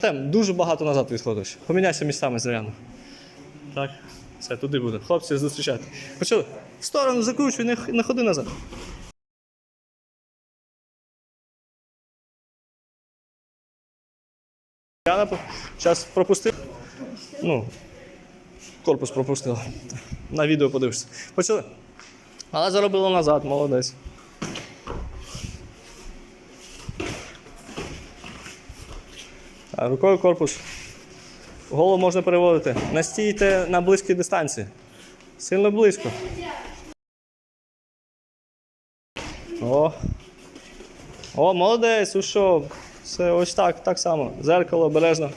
Тем, дуже багато назад відходиш. Поміняйся місцями з Ряном. Так, все, туди буде. Хлопці зустрічати. Почали. В сторону закручуй, не, не ходи назад. Яна зараз пропустив. Ну, корпус пропустила. На відео подивишся. Почали. Але заробила назад, молодець. Рукою корпус. Голову можна переводити. Настійте на близькій дистанції. Сильно близько. О. О, молодець, ушов. Все, ось так, так само. Зеркало обережно.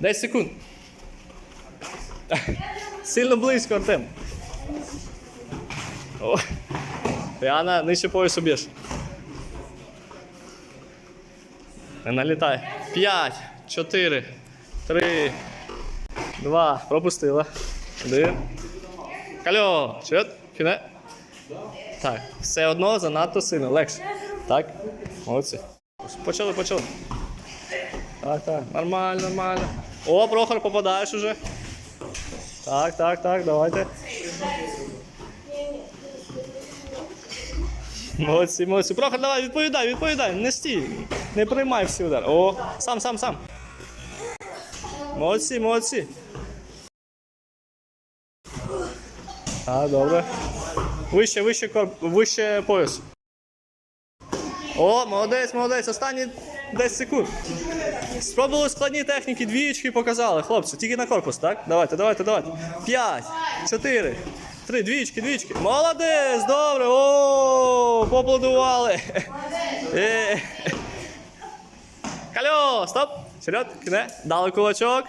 10 секунд. Сильно близько, Артем. О. Яна, нижче поясу б'єш. Налітай. П'ять, чотири, три, два. Пропустила. Один. Кальо. Чет. Кіне. Так. Все одно занадто сильно. Легше. Так. Молодці. Почали, почали. Так, так. Нормально, нормально. О, Прохор, попадаєш уже. Так, так, так, давайте. Молодці, молодці. Прохор, давай, відповідай, відповідай. Не стій. Не приймай всі удар. О, сам, сам, сам. Молодці, молодці. А, добре. Вище, вище, корп... вище пояс. О, молодець, молодець. Останні 10 секунд. Спробували складні техніки, двієчки показали. Хлопці, тільки на корпус, так? Давайте, давайте, давайте. П'ять, чотири, три, двічки, двічки. Молодець, добре. О, поаплодували. Е. Кальо, стоп. Серед, кіне. Дали кулачок.